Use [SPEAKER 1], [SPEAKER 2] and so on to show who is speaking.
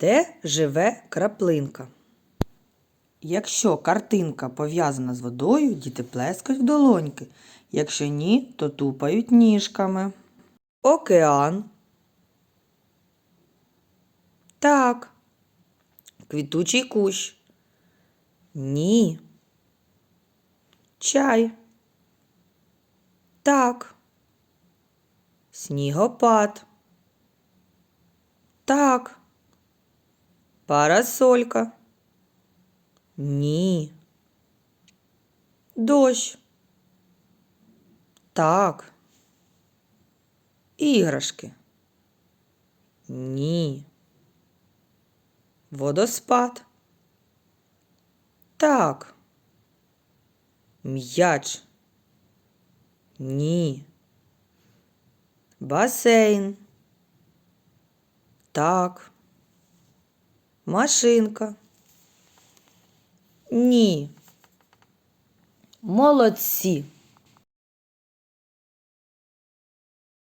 [SPEAKER 1] Де живе краплинка? Якщо картинка пов'язана з водою, діти плескають в долоньки. Якщо ні, то тупають ніжками. Океан. Так. Квітучий кущ. Ні. Чай. Так. Снігопад. Так. Парасолька. Ні. Дощ. Так. Іграшки. Ні. Водоспад. Так. М'яч. Ні. Басейн. Так. Машинка. Ні. Молодці.